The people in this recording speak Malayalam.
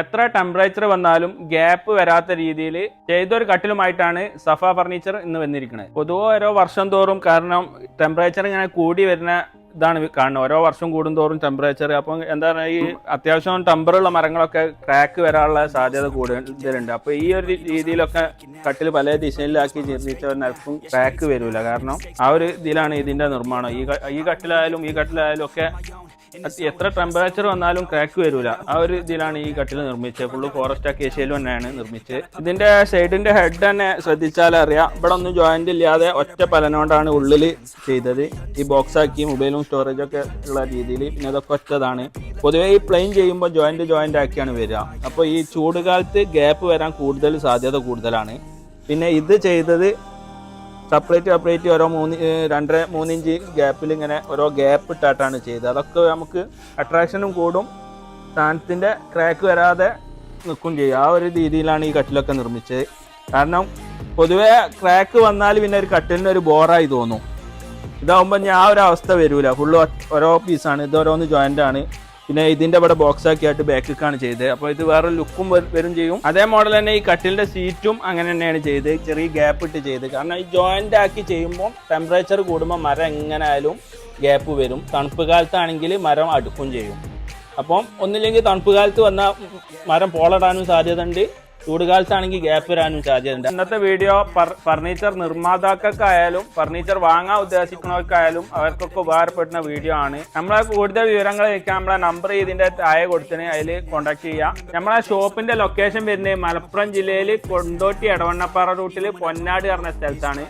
എത്ര ടെമ്പറേച്ചർ വന്നാലും ഗ്യാപ്പ് വരാത്ത രീതിയിൽ ചെയ്തൊരു കട്ടിലുമായിട്ടാണ് സഫ ഫർണിച്ചർ ഇന്ന് വന്നിരിക്കുന്നത്. പൊതുവെ ഓരോ വർഷം തോറും കാരണം ടെമ്പറേച്ചർ ഇങ്ങനെ കൂടി വരുന്ന ഇതാണ് കാണുന്നത് ഓരോ വർഷം കൂടുന്തോറും ടെമ്പറേച്ചർ അപ്പം എന്താ പറയുക ഈ അത്യാവശ്യം ടെമ്പറുള്ള മരങ്ങളൊക്കെ ക്രാക്ക് വരാനുള്ള സാധ്യത കൂടുതലുണ്ട്. അപ്പോൾ ഈ ഒരു രീതിയിലൊക്കെ കട്ടിൽ പല ദിശയിലാക്കി നിർമ്മിച്ച നിലപ്പം ക്രാക്ക് വരില്ല കാരണം ആ ഒരു ഇതിലാണ് ഇതിന്റെ നിർമ്മാണം. ഈ ഈ കട്ടിലായാലും ഈ കട്ടിലായാലും ഒക്കെ എത്ര ടെമ്പറേച്ചർ വന്നാലും ക്രാക്ക് വരൂല. ആ ഒരു ഇതിലാണ് ഈ കട്ടിൽ നിർമ്മിച്ചത്. ഫുള്ള് ഫോറസ്റ്റ് അക്കേഷ്യയിൽ തന്നെയാണ് നിർമ്മിച്ചത്. ഇതിന്റെ സൈഡിന്റെ ഹെഡ് തന്നെ ശ്രദ്ധിച്ചാൽ അറിയാം ഇവിടെ ഒന്നും ജോയിന്റ് ഇല്ലാതെ ഒറ്റ പലനോണ്ടാണ് ഉള്ളിൽ ചെയ്തത്. ഈ ബോക്സ് ആക്കി മൊബൈലും സ്റ്റോറേജ് ഒക്കെ ഉള്ള രീതിയിൽ പിന്നെ അതൊക്കെ ഒറ്റതാണ്. പൊതുവേ ഈ പ്ലെയിൻ ചെയ്യുമ്പോൾ ജോയിന്റ് ജോയിന്റ് ആക്കിയാണ് വരിക. അപ്പോൾ ഈ ചൂടുകാലത്ത് ഗ്യാപ്പ് വരാൻ കൂടുതൽ സാധ്യത കൂടുതലാണ്. പിന്നെ ഇത് ചെയ്തത് സെപ്പറേറ്റ് സെപ്പറേറ്റ് ഓരോ മൂന്ന് രണ്ടര മൂന്നിഞ്ച് ഗ്യാപ്പിൽ ഇങ്ങനെ ഓരോ ഗ്യാപ്പ് ഇട്ടാട്ടാണ് ചെയ്തത്. അതൊക്കെ നമുക്ക് അട്രാക്ഷനും കൂടും. സ്ഥാനത്തിന്റെ ക്രാക്ക് വരാതെ നിൽക്കും ചെയ്യും. ആ ഒരു രീതിയിലാണ് ഈ കട്ടിലൊക്കെ നിർമ്മിച്ചത്. കാരണം പൊതുവേ ക്രാക്ക് വന്നാൽ പിന്നെ ഒരു കട്ടിലിന് ഒരു ബോറായി തോന്നും. ഇതാവുമ്പോൾ ഞാൻ ആ ഒരു അവസ്ഥ വരൂല. ഫുള്ള് ഓരോ പീസാണ് ഇത് ഓരോന്ന് ജോയിന്റ് ആണ്. പിന്നെ ഇതിന്റെ അവിടെ ബോക്സ് ആക്കി ആയിട്ട് ബാക്കിക്കാണ് ചെയ്തത്. അപ്പോൾ ഇത് വേറെ ലുക്കും വരും ചെയ്യും. അതേ മോഡൽ തന്നെ ഈ കട്ടിലിന്റെ സീറ്റും അങ്ങനെ തന്നെയാണ് ചെയ്ത് ചെറിയ ഗ്യാപ്പ് ഇട്ട് ചെയ്ത് കാരണം ഈ ജോയിന്റ് ആക്കി ചെയ്യുമ്പോൾ ടെമ്പറേച്ചർ കൂടുമ്പോൾ മരം എങ്ങനെ ആയാലും ഗ്യാപ്പ് വരും. തണുപ്പ് കാലത്താണെങ്കിൽ മരം അടുക്കും ചെയ്യും. അപ്പം ഒന്നില്ലെങ്കിൽ തണുപ്പ് കാലത്ത് വന്നാൽ മരം പോളടാനും സാധ്യതയുണ്ട്. ചൂടുകാലത്താണെങ്കിൽ ഗ്യാപ്പ് വരാനും സാധ്യതയുണ്ട് ഇന്നത്തെ വീഡിയോ ഫർണിച്ചർ നിർമ്മാതാക്കൾക്കായാലും ഫർണിച്ചർ വാങ്ങാൻ ഉദ്ദേശിക്കുന്നവർക്കായാലും അവർക്കൊക്കെ ഉപകാരപ്പെടുന്ന വീഡിയോ ആണ്. നമ്മളെ കൂടുതൽ വിവരങ്ങൾ വെക്കാൻ നമ്മളെ നമ്പർ ഇതിന്റെ താഴെ കൊടുത്തിന് അതിൽ കോൺടാക്ട് ചെയ്യാം. നമ്മളെ ഷോപ്പിന്റെ ലൊക്കേഷൻ വരുന്നത് മലപ്പുറം ജില്ലയിൽ കൊണ്ടോട്ടി എടവണ്ണപ്പാറ റൂട്ടിൽ പൊന്നാട് പറഞ്ഞ സ്ഥലത്താണ്.